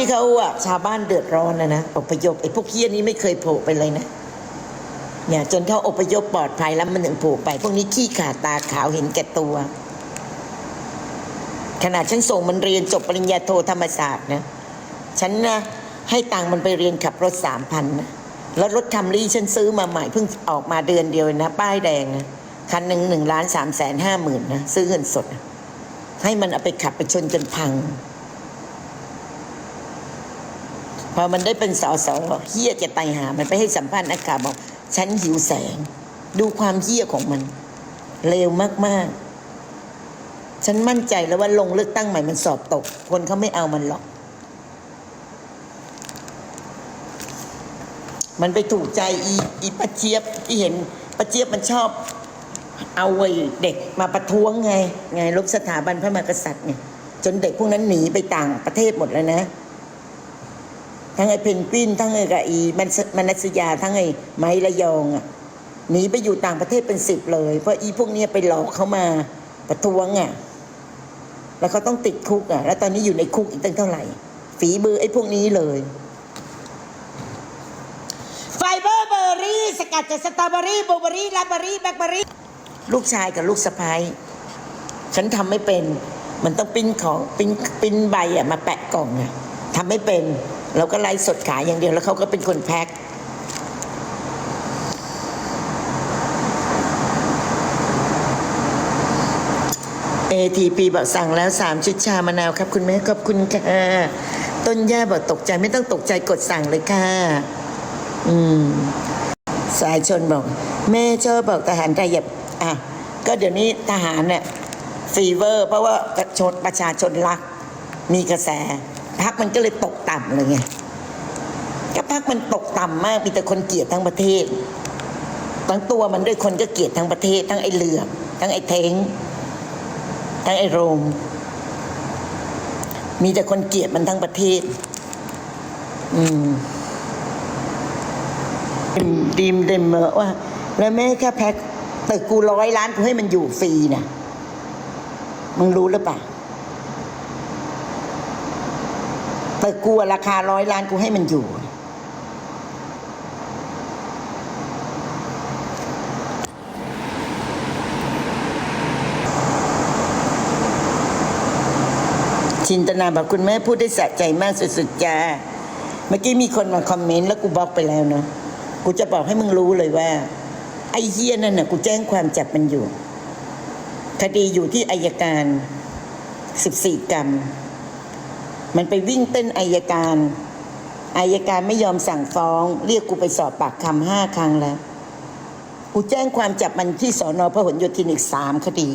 ที่เขาอะชาวบ้านเดือดร้อนนะนะอพยพไอ้พวกเฮี้ยนี้ไม่เคยโผล่ไปเลยนะเนี่ยจนเขาอพยพปลอดภัยแล้วมันถึงโผล่ไป พวกนี้ขี้ขาดตาขาวเห็นแก่ตัว ขนาดฉันส่งมันเรียนจบปริญญาโทธรรมศาสตร์นะฉันนะให้ตังมันไปเรียนขับรถสามพันนะแล้วรถคัมรี่ฉันซื้อมาใหม่เพิ่งออกมาเดือนเดียวนะ ป้ายแดงนะคันหนึ่งหนึ่งล้านสามแสนห้าหมื่นนะซื้อเงินสด ให้มันเอาไปขับไปชนจนพัง พ อมันได้เป็นสอสอเฮี้ยจะตายหา มันไปให้สัมภาษณ์นักข่าวบอก ฉันหิวแสง ดูความเฮี้ยของมันเลวมากๆ ฉันมั่นใจแล้วว่าลงเลือกตั้งใหม่มันสอบตก คนเขาไม่เอามันหรอก มันไปถูกใจอีอีป้าเจี๊ยบที่เห็นป้าเจี๊ยบมันชอบ เอาไอ้เด็กมาประท้วงไง ไงลบสถาบันพระมหากษัตริย์ไงจนเด็กพวกนั้นหนีไปต่างประเทศหมดแล้วนะ ทั้งไอ้เพนกวินทั้งไอ้กะอีมันสมนัสยาทั้งไอ้ไม้ระยองอะหนีไปอยู่ต่างประเทศเป็นสิบเลย เพราะอีพวกเนี้ยไปหลอกเขามาประท้วงอะแล้วเขาต้องติดคุกอะ แล้วตอนนี้อยู่ในคุกอีกตั้งเท่าไหร่ ฝีมือไอ้พวกนี้เลยไฟเบอร์เบอร์รี่สกัดจากสตรอเบอรี่บลูเบอรี่ราสเบอรี่แบล็คเบอรี่ลูกชายกับลูกสะพ้ายฉันทำไม่เป็น มันต้องปิ้นของปิ้นปิ้นใบอะมาแปะกล่องอะทำไม่เป็น เราก็ไล่สดขายอย่างเดียวแล้วเขาก็เป็นคนแพ็ค ATP บอกสั่งแล้วสามชุดชามะนาวครับ คุณแม่ขอบคุณค่ะ ต้นย่าบอกตกใจไม่ต้องตกใจกดสั่งเลยค่ะ อืม สายชนบอก แม่เชอบบอกทหารไทยอย่าอะ ก็เดี๋ยวนี้ทหารเนี่ยฟีเวอร์ เพราะว่าประชนประชาชนรัก มีกระแส พักมันก็เลยตกต่ำเลยไงก็พักมันตกต่ำมากมีแต่คนเกลียดทั้งประเทศทั้งตัวมันด้วยคนก็เกลียดทั้งประเทศ ทั้งไอ้เหลือมทั้งไอ้เทงทั้งไอ้โรม มีแต่คนเกลียดมันทั้งประเทศ อืมดีมเดมเมอร์ว่า แล้วแม่แค่แพ็คตึกกูร้อยล้านกูให้มันอยู่ฟรีนะมึงรู้หรือเปล่า ตึกกูอะราคาร้อยล้านกูให้มันอยู่ ชินตนาบอกคุณแม่พูดได้สะใจมากสุดๆจ้าเมื่อกี้มีคนมาคอมเมนต์แล้วกูบล็อกไปแล้วเนาะกูจะบอกให้มึงรู้เลยว่า ไอ้เฮียนั่นน่ะกูแจ้งความจับมันอยู่ คดีอยู่ที่อายการสิบสี่กรรม มันไปวิ่งเต้นอายการอายการไม่ยอมสั่งฟ้อง เรียกกูไปสอบปากคำห้าครั้งแล้ว กูแจ้งความจับมันที่สอนอพหลโยธินอีกสามคดี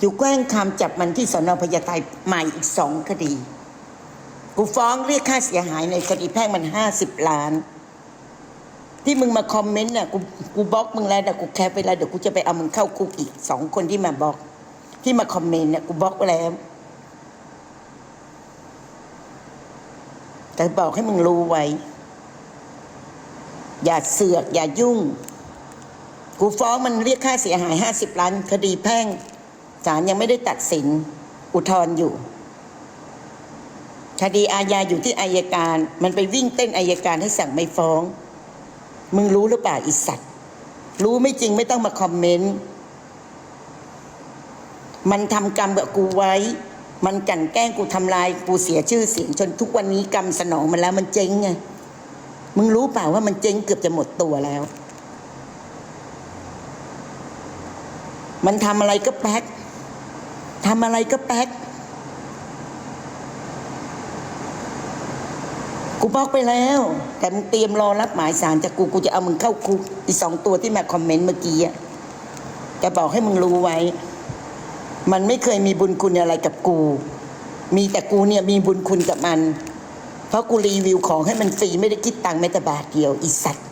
อยู่แกล้งคำจับมันที่สอนอพญาไทใหม่อีกสองคดี กูฟ้องเรียกค่าเสียหายในคดีแพ่งมันห้าสิบล้าน ที่มึงมาคอมเมนต์น่ะกูกูบล็อกมึงแล้วแต่กูแคปไปแล้วเดี๋ยวกูจะไปเอามึงเข้าคุกอีกสองคนที่มาบล็อก ที่มาคอมเมนต์เนี่ยกูบล็อกแล้ว แต่บอกให้มึงรู้ไว้ อย่าเสือก อย่ายุ่ง กูฟ้องมันเรียกค่าเสียหายห้าสิบล้าน คดีแพ่งศาลยังไม่ได้ตัดสิน อุทธรณ์อยู่ คดีอาญาอยู่ที่อายการ มันไปวิ่งเต้นอายการให้สั่งไม่ฟ้อง มึงรู้หรือเปล่าอีสัตว์รู้ไม่จริงไม่ต้องมาคอมเมนต์ มันทำกรรมกับกูไว้ มันกลั่นแกล้งกูทำลายกูเสียชื่อเสียงจนทุกวันนี้กรรมสนองมันแล้วมันเจ๊งไงมึงรู้เปล่าว่ามันเจ๊งเกือบจะหมดตัวแล้ว มันทำอะไรก็แป๊กทำอะไรก็แป๊กกูบอกไปแล้ว แต่มึงเตรียมรอรับหมายสารจากกูกูจะเอามึงเข้าคุกอีสองตัวที่มาคอมเมนต์เมื่อกี้อะจะบอกให้มึงรู้ไว้ มันไม่เคยมีบุญคุณอะไรกับกู มีแต่กูเนี่ยมีบุญคุณกับมัน เพราะกูรีวิวของให้มันฟรีไม่ได้คิดตังค์แม้แต่บาทเดียวอีสัตว์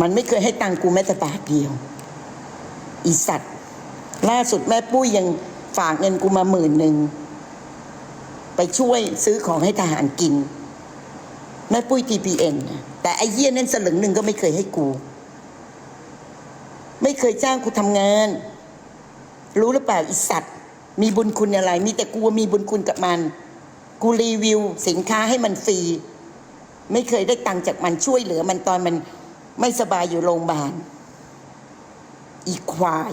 มันไม่เคยให้ตังค์กูแม้แต่บาทเดียวอีสัตว์ ล่าสุดแม่ปุ้ยยังฝากเงินกูมาหมื่นหนึ่งไปช่วยซื้อของให้ทหารกิน แม่ปุ้ย TPN นแต่ไอ้เหี้ยนั่นสลึงหนึ่งก็ไม่เคยให้กู ไม่เคยจ้างกูทำงาน รู้หรือเปล่าอีสัตว์ มีบุญคุณอะไร มีแต่กูมีบุญคุณกับมัน กูรีวิวสินค้าให้มันฟรี ไม่เคยได้ตังค์จากมันช่วยเหลือมันตอนมันไม่สบายอยู่โรงพยาบาลอีควาย